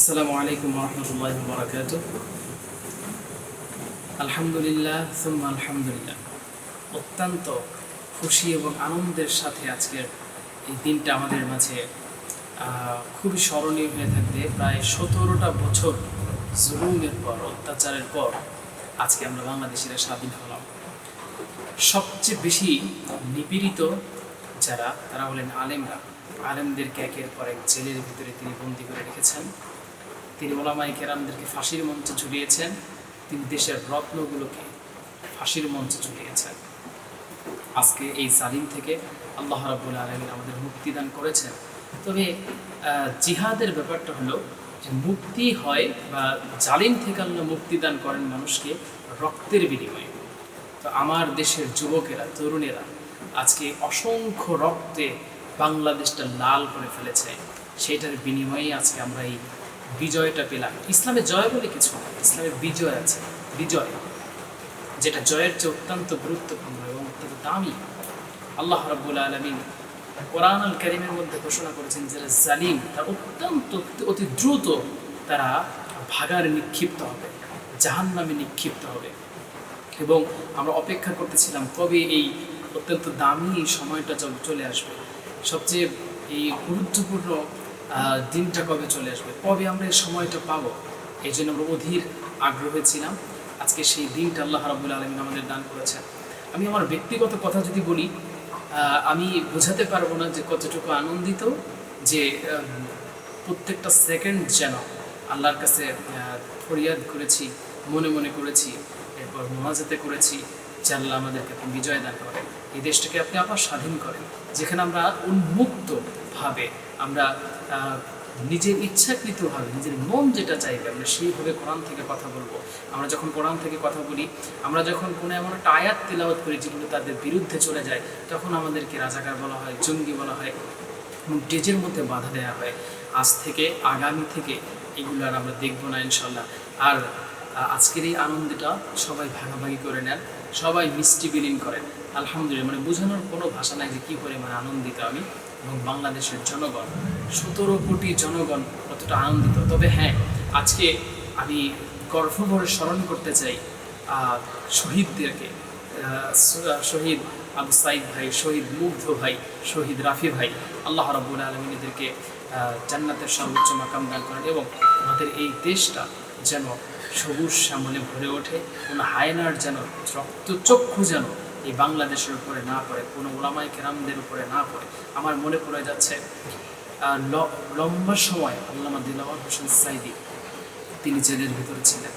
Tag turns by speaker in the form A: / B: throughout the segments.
A: আসসালামু আলাইকুম রহমতুল্লাহ বরাকাত আলহামদুলিল্লাহ, সুম্মা আলহামদুলিল্লাহ। অত্যন্ত খুশি এবং আনন্দের সাথে আজকের এই দিনটা আমাদের মাঝে খুবই স্মরণীয় হয়ে থাকবে। প্রায় সতেরোটা বছর জুলুমের পর, অত্যাচারের পর আজকে আমরা বাংলাদেশিরা স্বাধীন হলাম। সবচেয়ে বেশি নিপীড়িত যারা, তারা হলেন আলেমরা। আলেমদেরকে একের পর এক জেলের ভিতরে তিনি বন্দি করে রেখেছেন। তিনি ওলামাই কেরামদেরকে ফাঁসির মঞ্চে ঝুলিয়েছেন। তিনি দেশের রত্নগুলোকে ফাঁসির মঞ্চে ঝুলিয়েছেন। আজকে এই জালিম থেকে আল্লাহ রাবুল আলমিন আমাদের মুক্তিদান করেছেন। তবে জিহাদের ব্যাপারটা হলো যে মুক্তি হয় বা জালিম থেকে আল্লাহ মুক্তিদান করেন মানুষকে রক্তের বিনিময়ে। তো আমার দেশের যুবকেরা, তরুণেরা আজকে অসংখ্য রক্তে বাংলাদেশটা লাল করে ফেলেছে। সেটার বিনিময়ে আজকে আমরা এই বিজয়টা পেলাম। ইসলামে জয় বলে কিছু না ইসলামের বিজয় আছে, বিজয়। যেটা জয়ের চেয়ে অত্যন্ত গুরুত্বপূর্ণ এবং অত্যন্ত দামি। আল্লাহ রাব্বুল আলমিন কোরআন আল করিমের মধ্যে ঘোষণা করেছেন যারা জালিম, তারা অত্যন্ত অতি দ্রুত তারা ভাগার নিক্ষিপ্ত হবে, জাহান্নামে নিক্ষিপ্ত হবে। এবং আমরা অপেক্ষা করতেছিলাম কবে এই অত্যন্ত দামি সময়টা চলে আসবে। সবচেয়ে এই গুরুত্বপূর্ণ দিনটা কবে চলে আসবে? কবে আমরা এই সময়টা পাবো? এই জন্য আমরা অধীর আগ্রহে ছিলাম। আজকে সেই দিনটা আল্লাহ রাবুল আলমিন আমাদের দান করেছেন। আমি আমার ব্যক্তিগত কথা যদি বলি আমি বোঝাতে পারব না যে কতটুকু আনন্দিত যে প্রত্যেকটা সেকেন্ড যেন আল্লাহর কাছে ফরিয়াদ করেছি, মনে মনে করেছি, এরপর মোনাজাতে করেছি, যে আল্লাহ আমাদেরকে বিজয় দান করেন। এই দেশটাকে আপনি আবার স্বাধীন করেন, যেখানে আমরা উন্মুক্তভাবে আমরা নিজের ইচ্ছাকৃতভাবে, নিজের মন যেটা চাইবে, আমরা সেইভাবে কোরআন থেকে কথা বলব। আমরা যখন কোরআন থেকে কথা বলি, আমরা যখন কোনো এমন একটা আয়াত তেলাওয়াত করি যেগুলো তাদের বিরুদ্ধে চলে যায়, তখন আমাদেরকে রাজাকার বলা হয়, জঙ্গি বলা হয় এবং ডেজের মধ্যে বাধা দেওয়া হয়। আজ থেকে, আগামী থেকে এগুলো আর আমরা দেখব না ইনশাল্লাহ। আর আজকের এই আনন্দটা সবাই ভাগাভাগি করে নেন, সবাই মিষ্টি বিলীন করেন। আলহামদুলিল্লাহ মানে বোঝানোর কোনো ভাষা নাই যে কী পরিমাণে আনন্দিত আমি। এবং বাংলাদেশের জনগণ, সতেরো কোটি জনগণ কতটা আনন্দিত। তবে হ্যাঁ আজকে আমি গর্বভরে স্মরণ করতে চাই শহীদদেরকে শহীদ আবু সাইদ ভাই, শহীদ মুগ্ধ ভাই, শহীদ রাফি ভাই। আল্লাহ রাবুল আলমিন এদেরকে জান্নাতের সর্বোচ্চ মাকাম দান করেন এবং আমাদের এই দেশটা যেন সবুজ শ্যামলে ভরে ওঠে, কোনো হায়নার যেন রক্তচক্ষু যেন এই বাংলাদেশের উপরে না পড়ে, কোনো ওলামাই কেরামদের উপরে না পড়ে। আমার মনে পড়ে যাচ্ছে লম্বা সময় আল্লামা দিলাওয়ার হোসেন সাইদি তিনি জেলের ভিতরে ছিলেন।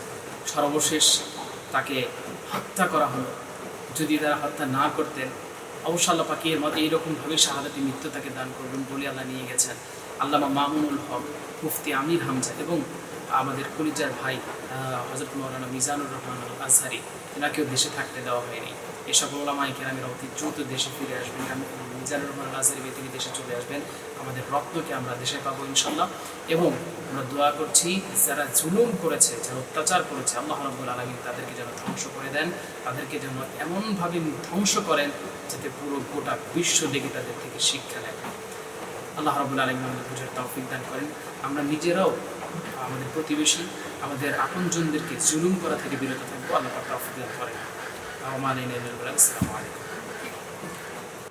A: সর্বশেষ তাকে হত্যা করা হলো। যদি তারা হত্যা না করতেন, অবশ্য আল্লাহ পাকি এর মধ্যে এইরকমভাবে শাহাদাতি মৃত্যু তাকে দান করবেন বলে আল্লাহ নিয়ে গেছেন। আল্লামা মামুনুল হক, মুফতি আমির হামজা এবং আমাদের কলিজার ভাই হজরত মৌলানা মিজানুর রহমান আল আজহারি এনাকেও দেশে থাকতে দেওয়া হয়নি। এই সকল ওলামাই কেরামের অতি দ্রুত দেশে ফিরে আসবেন। মিজানুর রহমান আল আজহারি তিনি দেশে চলে আসবেন। আমাদের রত্নকে আমরা দেশে পাবো ইনশাল্লাহ এবং আমরা দোয়া করছি, যারা জুলুম করেছে, যারা অত্যাচার করেছে, আল্লাহ রাব্বুল আলমী তাদেরকে যেন ধ্বংস করে দেন, তাদেরকে যেন এমনভাবে ধ্বংস করেন, যাতে পুরো গোটা বিশ্ব দেখে তাদের থেকে শিক্ষা নেয়। আল্লাহ রাবুল আলমী আমাদের বুঝার তৌফিক দান করেন। আমরা নিজেরাও আমাদের প্রতিবেশী, আমাদের আপনজনদেরকে জুলুম করা থেকে বিরত থাকব। আল্লাহ তৌফিক দান করেন। আসসালামু আলাইকুম।